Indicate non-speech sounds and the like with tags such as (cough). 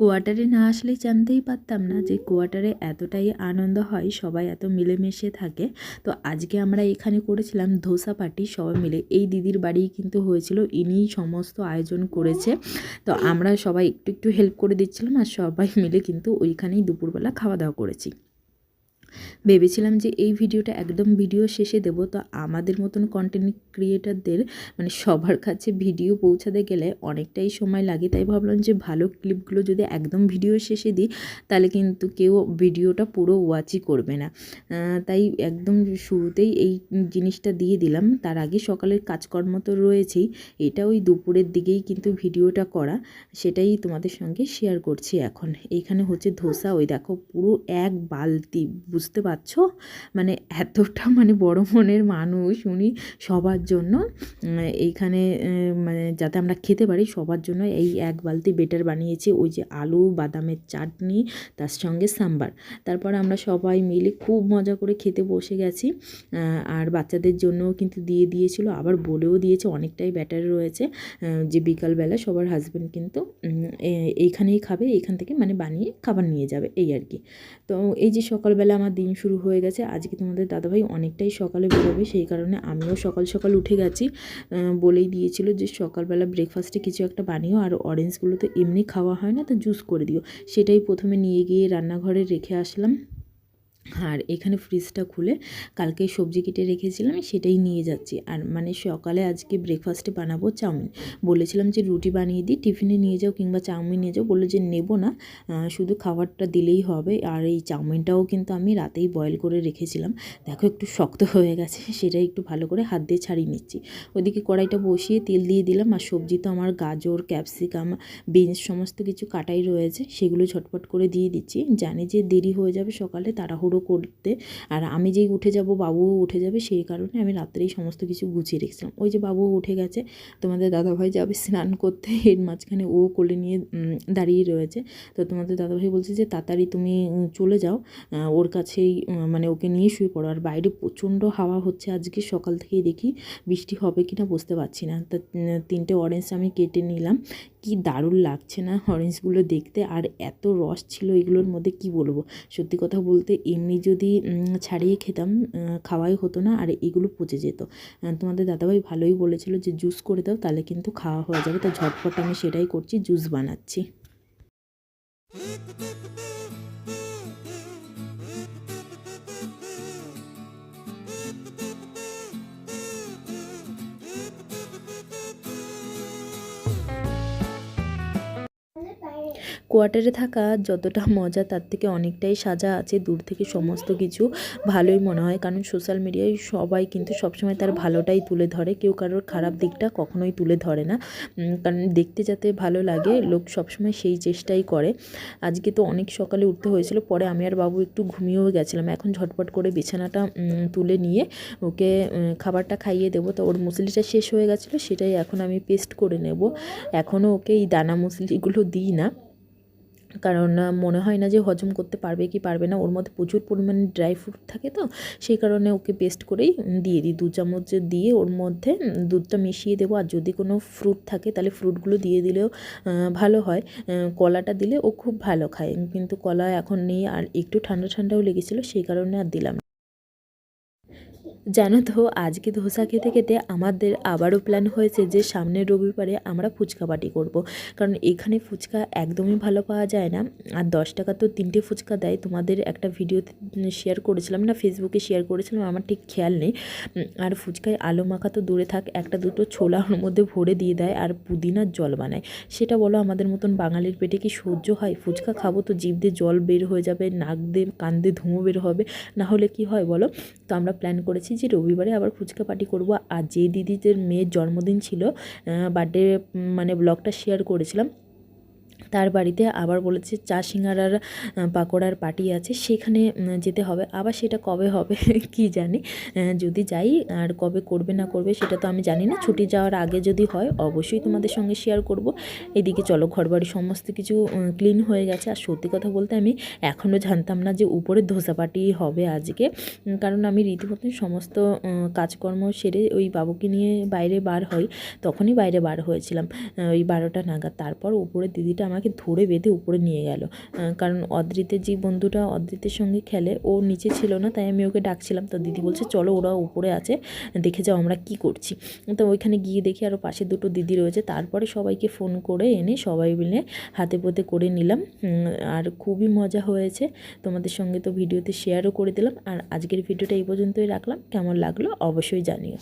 কোয়ার্টারে না আসলে জানতেই পারতাম না যে কোয়ার্টারে এতটাই আনন্দ হয়, সবাই এত মিলেমিশে থাকে। তো আজকে আমরা এখানে করেছিলাম ধোসা পার্টি, সবাই মিলে। এই দিদির বাড়ি কিন্তু হয়েছিল, ইনিই সমস্ত আয়োজন করেছে। তো আমরা সবাই একটু একটু হেল্প করে দিচ্ছিলাম আর সবাই মিলে কিন্তু ওইখানেই দুপুরবেলা খাওয়া দাওয়া করেছি। ভেবেছিলাম যে এই ভিডিওটা একদম ভিডিও শেষে দেবো, তো আমাদের মতন কন্টেন্ট ক্রিয়েটারদের মানে সবার কাছে ভিডিও পৌঁছাতে গেলে অনেকটাই সময় লাগে। তাই ভাবলাম যে ভালো ক্লিপগুলো যদি একদম ভিডিও শেষে দিই, তাহলে কিন্তু কেউ ভিডিওটা পুরো ওয়াচই করবে না। তাই একদম শুরুতেই এই জিনিসটা দিয়ে দিলাম। তার আগে সকালের কাজকর্ম তো রয়েছেই, এটা ওই দুপুরের দিকেই কিন্তু ভিডিওটা করা, সেটাই তোমাদের সঙ্গে শেয়ার করছি এখন। এইখানে হচ্ছে ধোসা, ওই দেখো পুরো এক বালতি বুঝতে পারছ? মানে এতটা মানে বড় মনের মানুষ উনি সবার জন্য এইখানে মানে যাতে আমরা খেতে পারি, সবার জন্য এই এক বালতি বেটার বানিয়েছি ওই যে আলু, বাদামের চাটনি, তার সঙ্গে সাম্বার। তারপর আমরা সবাই মিলে খুব মজা করে খেতে বসে গেছি আর বাচ্চাদের জন্যও কিন্তু দিয়ে দিয়েছিল, আবার বলেও দিয়েছে, অনেকটাই ব্যাটার রয়েছে যে বিকালবেলা সবার হাজব্যান্ড কিন্তু এইখানেই খাবে, এইখান থেকে মানে বানিয়ে খাবার নিয়ে যাবে, এই আর কি। তো এই যে সকালবেলা আমার দিন শুরু হয়ে গেছে। আজকে তোমাদের দাদাভাই অনেকটাই সকালে বেরোবে, সেই কারণে আমিও সকাল সকাল উঠে গেছি। বলেই দিয়েছিল যে সকালবেলা ব্রেকফাস্টে কিছু একটা বানিও, আর অরেঞ্জগুলো তো এমনি খাওয়া হয় না, তো জুস করে দিও। সেটাই প্রথমে নিয়ে গিয়ে রান্নাঘরে রেখে আসলাম। আর এখানে ফ্রিজটা খুলে কালকে সবজি কেটে রেখেছিলাম, সেটাই নিয়ে যাচ্ছি। আর মানে সকালে আজকে ব্রেকফাস্টে বানাবো চাউমিন। বলেছিলাম যে রুটি বানিয়ে দিই, টিফিনে নিয়ে যাও কিংবা চাউমিন নিয়ে যাও, বলল যে নেব না শুধু খাবারটা দিলেই হবে। আর এই চাউমিনটাও কিন্তু আমি রাতেই বয়েল করে রেখেছিলাম। দেখো একটু শক্ত হয়ে গেছে, সেটাই একটু ভালো করে হাত দিয়ে ছাড়িয়ে নিচ্ছি। ওদিকে কড়াইটা বসিয়ে তেল দিয়ে দিলাম, আর সবজি তো আমার গাজর ক্যাপসিকাম বিনস সমস্ত কিছু কাটাই রয়েছে, সেগুলো ঝটপট করে দিয়ে দিচ্ছি। জানি যে দেরি হয়ে যাবে সকালে, তাড়াহুড়ো করতে। আর আমি যেই উঠে যাব বাবুও উঠে যাবে, সেই কারণে আমি রাত্রেই সমস্ত কিছু গুছিয়ে রেখেছিলাম। ওই যে বাবু উঠে গেছে, তোমাদের দাদাভাই যাবে স্নান করতে, এর মাঝখানে ও কোলে নিয়ে দাঁড়িয়ে রয়েছে। তো তোমাদের দাদাভাই বলছে যে, তাড়াতাড়ি তুমি চলে যাও ওর কাছেই মানে ওকে নিয়ে শুয়ে পড়ো। আর বাইরে প্রচণ্ড হাওয়া হচ্ছে, আজকে সকাল থেকেই দেখি বৃষ্টি হবে কি না বুঝতে পারছি না। তা তিনটে অরেঞ্জ আমি কেটে নিলাম। কি দারুণ লাগছে না অরেঞ্জগুলো দেখতে? আর এত রস ছিল এগুলোর মধ্যে, কি বলব? সত্যি কথা বলতে, এমনি যদি ছাড়িয়ে খেতাম খাওয়াই হতো না, আর এগুলো পচে যেত। তোমাদের দাদাভাই ভালোই বলেছিল যে, জুস করে দাও, তাহলে কিন্তু খাওয়া হয়ে যাবে। তো ঝটপট আমি সেটাই করছি, জুস বানাচ্ছি। কোয়ার্টারে থাকা যতটা মজা, তার থেকে অনেকটাই সাজা আছে। দূর থেকে সমস্ত কিছু ভালোই মনে হয়। কারণ সোশ্যাল মিডিয়ায় সবাই কিন্তু সবসময় তার ভালোটাই তুলে ধরে। কেউ কারোর খারাপ দিকটা কখনোই তুলে ধরে না। কারণ দেখতে যাতে ভালো লাগে, লোক সবসময় সেই চেষ্টাই করে। আজকে তো অনেক সকালে উঠতে হয়েছিল, পরে আমি আর বাবু একটু ঘুমিয়েও গেছিলাম। এখন ঝটপট করে বিছানাটা তুলে নিয়ে ওকে খাবারটা খাইয়ে দেবো। তো ওর মুসলিটা শেষ হয়ে গেছিল, সেটাই এখন আমি পেস্ট করে নেব। এখনও ওকে এই দানা মুসলিগুলো দিই না। কারণ মনে হয় না যে হজম করতে পারবে কি পারবে না। ওর মধ্যে প্রচুর পরিমাণে ড্রাই ফ্রুট থাকে তো, সেই কারণে ওকে পেস্ট করেই দিয়ে দিই। দু চামচ দিয়ে ওর মধ্যে দুধটা মিশিয়ে দেবো। আর যদি কোনো ফ্রুট থাকে, তাহলে ফ্রুটগুলো দিয়ে দিলেও ভালো হয়। কলাটা দিলে ও খুব ভালো খায়। কিন্তু কলা এখন নেই। আর একটু ঠান্ডা ঠান্ডাও লেগেছিলো, সেই কারণে আর দিলাম জানো তো, আজকে ধোসা খেতে খেতে আমাদের আবারও প্ল্যান হয়েছে যে সামনের রবিবারে আমরা ফুচকা পার্টি করব। কারণ এখানে ফুচকা একদমই ভালো পাওয়া যায় না। আর দশ টাকা তো তিনটে ফুচকা দেয়। তোমাদের একটা ভিডিও শেয়ার করেছিলাম না ফেসবুকে শেয়ার করেছিলাম, আমার ঠিক খেয়াল নেই। আর ফুচকায় আলু মাখা তো দূরে থাক, একটা দুটো ছোলা ওর মধ্যে ভরে দিয়ে দেয় আর পুদিনার জল বানায়। সেটা বলো, আমাদের মতন বাঙালির পেটে কি সহ্য হয়? ফুচকা খাব তো জিভ দিয়ে জল বের হয়ে যাবে, নাক দিয়ে, কান দিয়ে ধুঁয়ো বের হবে, না হলে কি হয় বলো? তো আমরা প্ল্যান করেছি যে রবিবারে আবার ফুচকা পার্টি করব, আর যে দিদিদের মেয়ের জন্মদিন ছিল বার্থডে মানে ব্লগটা শেয়ার করেছিলাম তার বাড়িতে আবার বলেছে, চা সিঙ্গারার পাকোড়ার পার্টি আছে, সেখানে যেতে হবে। আবার সেটা কবে হবে (laughs) কি জানি। যদি যাই, আর কবে করবে না করবে, সেটা তো আমি জানি না। ছুটি যাওয়ার আগে যদি হয়, অবশ্যই তোমাদের সঙ্গে শেয়ার করব। এদিকে চলো, ঘরবাড়ি সমস্ত কিছু ক্লিন হয়ে গেছে। আর সত্যি কথা বলতে আমি এখনও জানতাম না যে উপরে ধোসা পার্টি হবে আজকে। কারণ আমি রীতিমতন সমস্ত কাজকর্ম সেরে ওই বাবুকে নিয়ে বাইরে বার হই। তখনই বাইরে বার হয়েছিলাম ওই বারোটা নাগাদ। তারপর উপরে দিদিটা আমাকে ধরে বেঁধে উপরে নিয়ে গেল। কারণ অদ্রিতের যে বন্ধুটা অদ্রিতের সঙ্গে খেলে, ও নিচে ছিল না, তাই আমি ওকে ডাকছিলাম। তো দিদি বলছে, চলো ওরা উপরে আছে, দেখে যাও আমরা কি করছি। তো ওইখানে গিয়ে দেখি আরও পাশে দুটো দিদি রয়েছে। তারপরে সবাইকে ফোন করে এনে সবাই মিলে হাতে পথে করে নিলাম। আর খুবই মজা হয়েছে। তোমাদের সঙ্গে তো ভিডিওতে শেয়ারও করে দিলাম। আর আজকের ভিডিওটা এই পর্যন্তই রাখলাম। কেমন লাগল অবশ্যই জানিও।